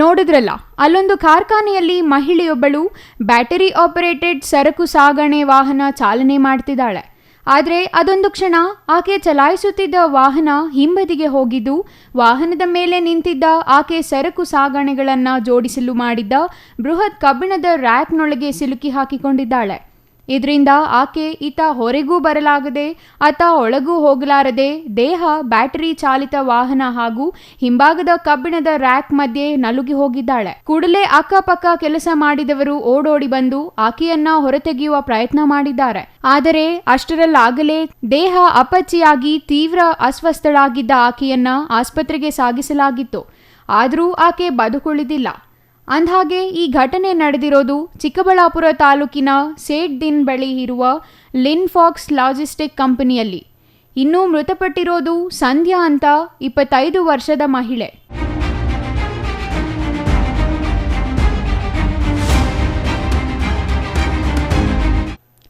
ನೋಡಿದ್ರಲ್ಲ, ಅಲ್ಲೊಂದು ಕಾರ್ಖಾನೆಯಲ್ಲಿ ಮಹಿಳೆಯೊಬ್ಬಳು ಬ್ಯಾಟರಿ ಆಪರೇಟೆಡ್ ಸರಕು ಸಾಗಣೆ ವಾಹನ ಚಾಲನೆ ಮಾಡ್ತಿದ್ದಾಳೆ. ಆದರೆ ಅದೊಂದು ಕ್ಷಣ ಆಕೆ ಚಲಾಯಿಸುತ್ತಿದ್ದ ವಾಹನ ಹಿಂಬದಿಗೆ ಹೋಗಿದ್ದು, ವಾಹನದ ಮೇಲೆ ನಿಂತಿದ್ದ ಆಕೆ ಸರಕು ಸಾಗಣೆಗಳನ್ನು ಜೋಡಿಸಲು ಮಾಡಿದ್ದ ಬೃಹತ್ ಕಬ್ಬಿಣದ ರ್ಯಾಕ್ನೊಳಗೆ ಸಿಲುಕಿ ಹಾಕಿಕೊಂಡಿದ್ದಾಳೆ. ಇದರಿಂದ ಆಕೆ ಈತ ಹೊರಗೂ ಬರಲಾಗದೆ, ಆತ ಒಳಗೂ ಹೋಗಲಾರದೆ ದೇಹ, ಬ್ಯಾಟರಿ ಚಾಲಿತ ವಾಹನ ಹಾಗೂ ಹಿಂಭಾಗದ ಕಬ್ಬಿಣದ ರ್ಯಾಕ್ ಮಧ್ಯೆ ನಲುಗಿ ಹೋಗಿದ್ದಾಳೆ. ಕೂಡಲೇ ಅಕ್ಕಪಕ್ಕ ಕೆಲಸ ಮಾಡಿದವರು ಓಡೋಡಿ ಬಂದು ಆಕೆಯನ್ನ ಹೊರತೆಗೆಯುವ ಪ್ರಯತ್ನ ಮಾಡಿದ್ದಾರೆ. ಆದರೆ ಅಷ್ಟರಲ್ಲಾಗಲೇ ದೇಹ ಅಪಚ್ಚಿಯಾಗಿ ತೀವ್ರ ಅಸ್ವಸ್ಥಳಾಗಿದ್ದ ಆಕೆಯನ್ನ ಆಸ್ಪತ್ರೆಗೆ ಸಾಗಿಸಲಾಗಿತ್ತು. ಆದರೂ ಆಕೆ ಬದುಕುಳಿದಿಲ್ಲ. ಅಂದ್ಹಾಗೆ ಈ ಘಟನೆ ನಡೆದಿರೋದು ಚಿಕ್ಕಬಳ್ಳಾಪುರ ತಾಲೂಕಿನ ಸೇಟ್ ದಿನ್ ಬಳಿ ಇರುವ ಲಿನ್ಫಾಕ್ಸ್ ಲಾಜಿಸ್ಟಿಕ್ ಕಂಪನಿಯಲ್ಲಿ. ಇನ್ನೂ ಮೃತಪಟ್ಟಿರೋದು ಸಂಧ್ಯಾ ಅಂತ ಇಪ್ಪತ್ತೈದು ವರ್ಷದ ಮಹಿಳೆ.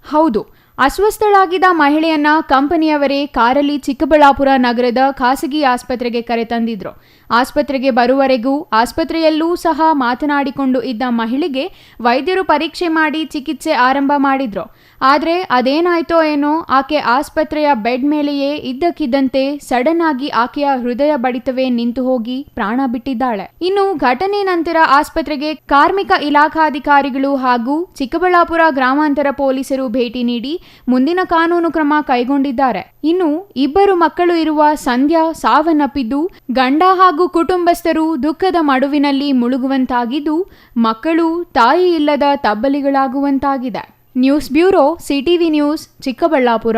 ಹೌದು ಅಸ್ವಸ್ಥಳಾಗಿದ್ದ ಮಹಿಳೆಯನ್ನ ಕಂಪನಿಯವರೇ ಕಾರಲ್ಲಿ ಚಿಕ್ಕಬಳ್ಳಾಪುರ ನಗರದ ಖಾಸಗಿ ಆಸ್ಪತ್ರೆಗೆ ಕರೆತಂದಿದ್ರು ಆಸ್ಪತ್ರೆಗೆ ಬರುವವರೆಗೂ ಆಸ್ಪತ್ರೆಯಲ್ಲೂ ಸಹ ಮಾತನಾಡಿಕೊಂಡು ಇದ್ದ ಮಹಿಳೆಗೆ ವೈದ್ಯರು ಪರೀಕ್ಷೆ ಮಾಡಿ ಚಿಕಿತ್ಸೆ ಆರಂಭ ಮಾಡಿದ್ರು. ಆದರೆ ಅದೇನಾಯ್ತೋ ಏನೋ ಆಕೆ ಆಸ್ಪತ್ರೆಯ ಬೆಡ್ ಮೇಲೆಯೇ ಇದ್ದಕ್ಕಿದ್ದಂತೆ ಸಡನ್ ಆಗಿ ಆಕೆಯ ಹೃದಯ ಬಡಿತವೇ ನಿಂತು ಹೋಗಿ ಪ್ರಾಣ ಬಿಟ್ಟಿದ್ದಾಳೆ. ಇನ್ನು ಘಟನೆ ನಂತರ ಆಸ್ಪತ್ರೆಗೆ ಕಾರ್ಮಿಕ ಇಲಾಖಾಧಿಕಾರಿಗಳು ಹಾಗೂ ಚಿಕ್ಕಬಳ್ಳಾಪುರ ಗ್ರಾಮಾಂತರ ಪೊಲೀಸರು ಭೇಟಿ ನೀಡಿ ಮುಂದಿನ ಕಾನೂನು ಕ್ರಮ ಕೈಗೊಂಡಿದ್ದಾರೆ. ಇನ್ನು ಇಬ್ಬರು ಮಕ್ಕಳು ಇರುವ ಸಂಧ್ಯಾ ಸಾವನ್ನಪ್ಪಿದ್ದು, ಗಂಡ ಹಾಗೂ ಕುಟುಂಬಸ್ಥರು ದುಃಖದ ಮಡುವಿನಲ್ಲಿ ಮುಳುಗುವಂತಾಗಿದ್ದು, ಮಕ್ಕಳು ತಾಯಿ ಇಲ್ಲದ ತಬ್ಬಲಿಗಳಾಗುವಂತಾಗಿದೆ. News bureau CTV news Chikkaballapur.